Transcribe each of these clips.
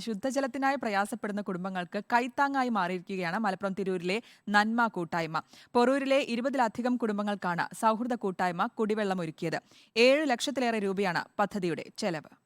ശുദ്ധജലത്തിനായി പ്രയാസപ്പെടുന്ന കുടുംബങ്ങൾക്ക് കൈത്താങ്ങായി മാറിയിരിക്കുകയാണ് മലപ്പുറം തിരൂരിലെ നന്മ കൂട്ടായ്മ. പൊറൂരിലെ ഇരുപതിലധികം കുടുംബങ്ങൾക്കാണ് സൗഹൃദ കൂട്ടായ്മ കുടിവെള്ളം ഒരുക്കിയത്. ഏഴ് ലക്ഷത്തിലേറെ രൂപയാണ് പദ്ധതിയുടെ ചെലവ്.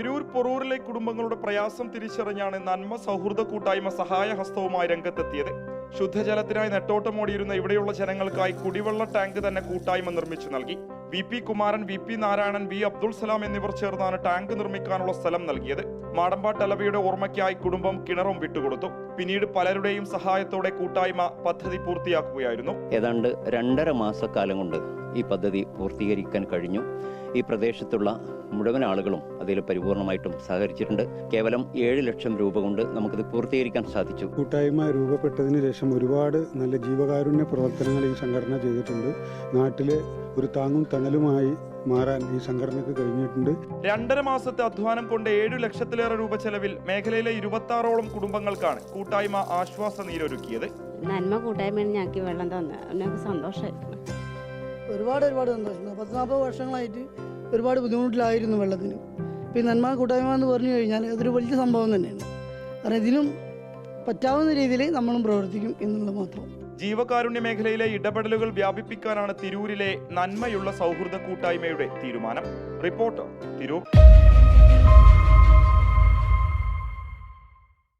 തിരൂർ പൊറൂരിലെ കുടുംബങ്ങളുടെ പ്രയാസം തിരിച്ചറിഞ്ഞാണ് നന്മ സൗഹൃദ കൂട്ടായ്മ സഹായഹസ്തവുമായി രംഗത്തെത്തിയത്. ശുദ്ധജലത്തിനായി നെട്ടോട്ടമോടിയിരുന്ന ഇവിടെയുള്ള ജനങ്ങൾക്കായി കുടിവെള്ള ടാങ്ക് തന്നെ കൂട്ടായ്മ നിർമ്മിച്ചു നൽകി. V P Kumaran V P Narayanan V Abdul Salam എന്നിവർ ചേർന്നാണ് ടാങ്ക് നിർമ്മിക്കാനുള്ള സ്ഥലം നൽകിയത്. മാടമ്പാട്ട് അലവയുടെ ഓർമ്മയ്ക്കായി കുടുംബം കിണറും വിട്ടുകൊടുത്തു. പിന്നീട് പലരുടെയും സഹായത്തോടെ കൂട്ടായ്മ പദ്ധതി പൂർത്തിയാക്കുകയായിരുന്നു. ഏതാണ്ട് രണ്ടര മാസക്കാലം കൊണ്ട് ഈ പദ്ധതി പൂർത്തീകരിക്കാൻ കഴിഞ്ഞു. ഈ പ്രദേശത്തുള്ള മുഴുവൻ ആളുകളും അതിൽ പരിപൂർണമായിട്ടും സഹകരിച്ചിട്ടുണ്ട്. കേവലം ഏഴ് ലക്ഷം രൂപ കൊണ്ട് നമുക്കിത് പൂർത്തീകരിക്കാൻ സാധിച്ചു. കൂട്ടായ്മ രൂപപ്പെട്ടതിന് ശേഷം ഒരുപാട് നല്ല ജീവകാരുണ്യ പ്രവർത്തനങ്ങൾ ഈ സംഘടന ചെയ്തിട്ടുണ്ട്. നാട്ടിലെ ഒരു താങ്ങും തണലുമായി മാറാൻ ഈ സംഘടനയ്ക്ക് കഴിഞ്ഞിട്ടുണ്ട്. രണ്ടര മാസത്തെ അധ്വാനം കൊണ്ട് ഏഴു ലക്ഷത്തിലേറെ രൂപ ചെലവിൽ മേഖലയിലെ ഇരുപത്തി ആറോളം കുടുംബങ്ങൾക്കാണ് കൂട്ടായ്മ ആശ്വാസ നീരൊരുക്കിയത്. നന്മ കൂട്ടായ്മയാണ് ഞങ്ങൾക്ക് വെള്ളം തന്നെ സന്തോഷമായിരുന്നു. ഒരുപാട് ഒരുപാട് സന്തോഷം. പത്ത് നാൽപ്പത് വർഷങ്ങളായിട്ട് ഒരുപാട് ബുദ്ധിമുട്ടിലായിരുന്നു വെള്ളത്തിന്. ഇപ്പം ഈ നന്മ കൂട്ടായ്മ എന്ന് പറഞ്ഞു കഴിഞ്ഞാൽ അതൊരു വലിയ സംഭവം തന്നെയാണ്. കാരണം ഇതിനും പറ്റാവുന്ന രീതിയിൽ നമ്മളും പ്രവർത്തിക്കും എന്നുള്ളത് മാത്രം. ജീവകാരുണ്യ മേഖലയിലെ ഇടപെടലുകൾ വ്യാപിപ്പിക്കാനാണ് തിരൂരിലെ നന്മയുള്ള സൗഹൃദ കൂട്ടായ്മയുടെ തീരുമാനം. റിപ്പോർട്ടർ തിരൂർ.